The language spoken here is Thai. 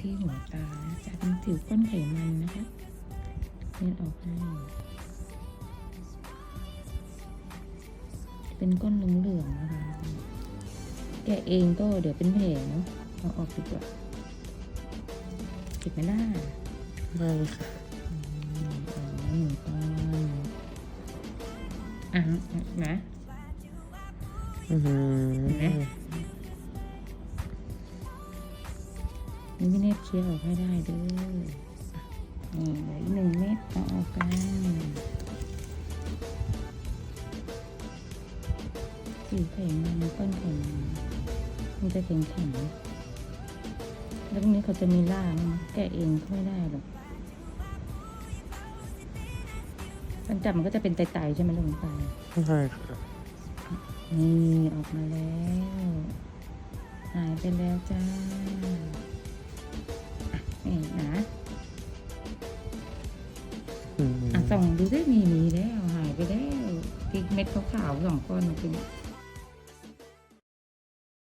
ที่หัวตานะจะเป็นสิวก้นไขมันนะคะเล่นออกให้เป็นก้นเหลืองๆนะคะ แกะเองก็เดี๋ยวเป็นแผลเนาะเอาออกดีกว่าเก็บไหมล่ะไม่ค่ะอืมอ๋อหนึ่งก้อนอะนะอือหือ นไหมนี่ไม่เน็ตเคลียร์ออกให้ได้เด้วยนี่เหลืออีกหนึ่งเม็ดเอาออกกันสีไขมันก้อนไขมันมันจะแข็งแข็งแล้วพวกนี้เขาจะมีล่างแกะเองก็ไม่ได้หรอกมันจับมันก็จะเป็นไตๆใช่ไหมลงไปใช่ค่ะนี่ออกมาแล้ว หายไปแล้วจ้า อืม อะส่องดูได้มีมีแล้วหายไปแล้วที่เม็ดขาวๆสองก้อนมันเป็น